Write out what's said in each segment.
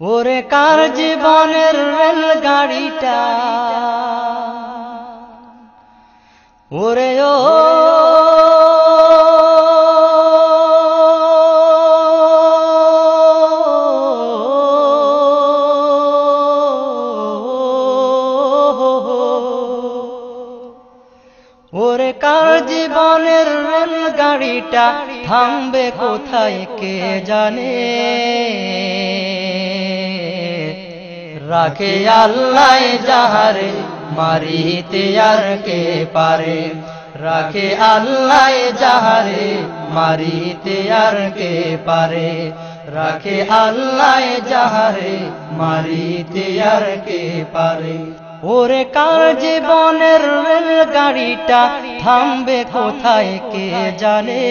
ওরে কার জীবনের রেলগাড়িটা? ওরে ও ওরে কার জীবনের রেলগাড়িটা? থামবে কোথায় কে জানে? রাখে আল্লাহ যাহারে, মারিতে আর কে পারে? রাখে আল্লাহ যাহারে, মারিতে আর কে পারে? রাখে আল্লাহ যাহারে, মারিতে আর কে পারে? ওরে কার জীবনের রেলগাড়িটা থামবে কোথায় কে জানে?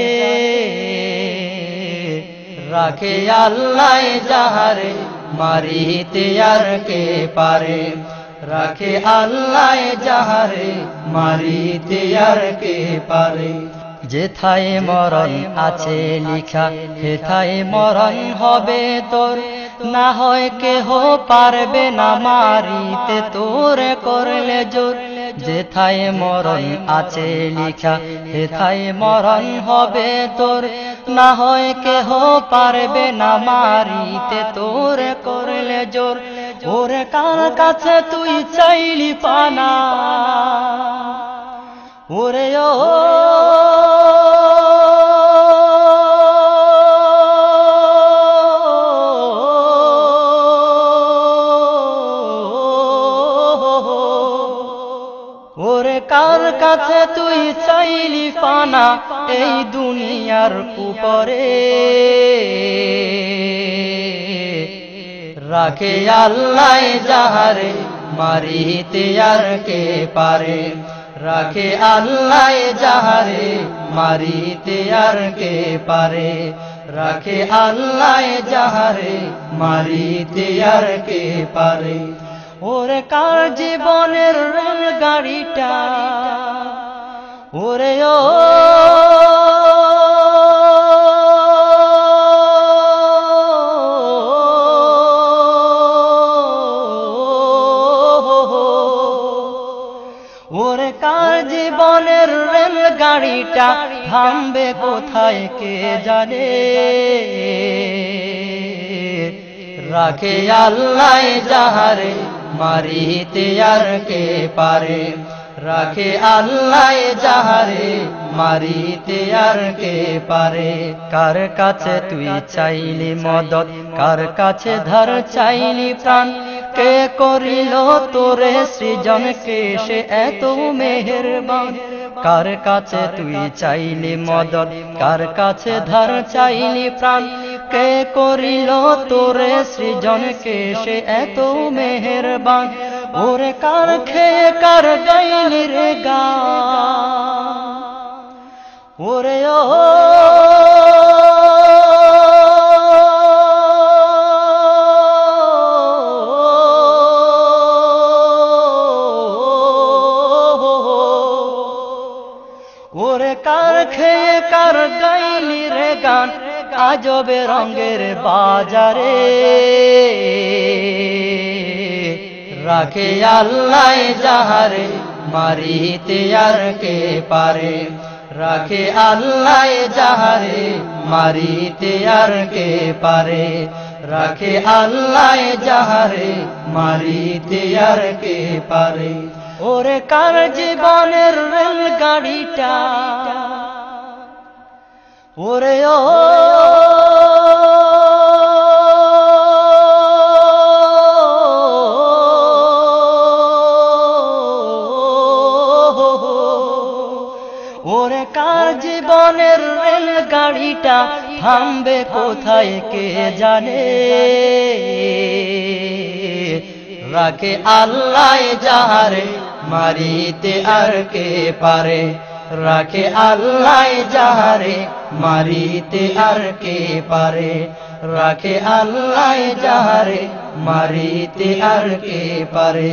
রাখে আল্লাহ যাহারে মারিতে আর কে পারে? রাখে আল্লাহ যাহারে মারিতে আর কে পারে? যেথায় মরণ আছে লিখা হেথায় মরণ হবে তোর। না হয় কেহ পারবে না মারিতে, তোর করলে জোর। যেথায় মরণ আছে লিখা হেথায় মরণ হবে তোর। না হয় কেহ পারবে না মারিতে, তোর করলে জোর। ওরে কার কাছে তুই চাইলি পানা? কাছে তুই চাইলি পানা এই দুনিয়ার উপরে রাখে আল্লাহ যাহারে, মারিতে আর কে পারে? রাখে আল্লাহ যাহারে, মারিতে আর কে পারে? রাখে আল্লাহ যাহারে, মারিতে আর কে পারে? ওরে কার জীবনের রেলগাড়িটা? ওরে ও। ওরে কার জীবনের রেলগাড়িটা? থামবে কোথায় কে জানে? রাখে আল্লাহ যাহারে মারিতে আর কে পারে? রাখে আল্লাহ যাহারে, মারিতে আর কে পারে? কার কাছে তুই চাইলি মদত? কার কাছে ধর চাইলি প্রাণ? কে করিল তোরে সৃজন? কে সে এত মেহেরবান? কার কাছে তুই চাইলি মদত? কার কাছে ধর চাইলি প্রাণ? কে করিল তোরে সৃজন কে সে এত মেহেরবান। ওরে কার খেয়ে কার গাইলি রে গা? ওরে ও কার খেয়ে কার গাইলি রে গান? আজবে রঙের বাজারে। রাখে আল্লাহ যাহারে, মারিতে আর কে পারে। রাখে আল্লাহ যাহারে, মারিতে আর কে পারে। রাখে আল্লাহ যাহারে, মারিতে আর কে পারে। ওরে কার জীবনের রেল গাড়িটা ওরে ওরে কার জীবনের রেলগাড়িটা থামবে কোথায় কে জানে? রাখে আল্লাহ যাহারে মারিতে আর কে পারে? রাখে আল্লাহ যাহারে মারিতে আর কে পারে? রাখে আল্লাহ যাহারে মারিতে আর কে পারে?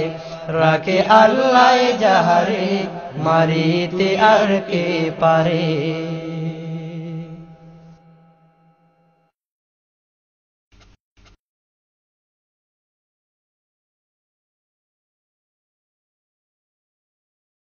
রাখে আল্লাহ যাহারে মারিতে আর কে পারে?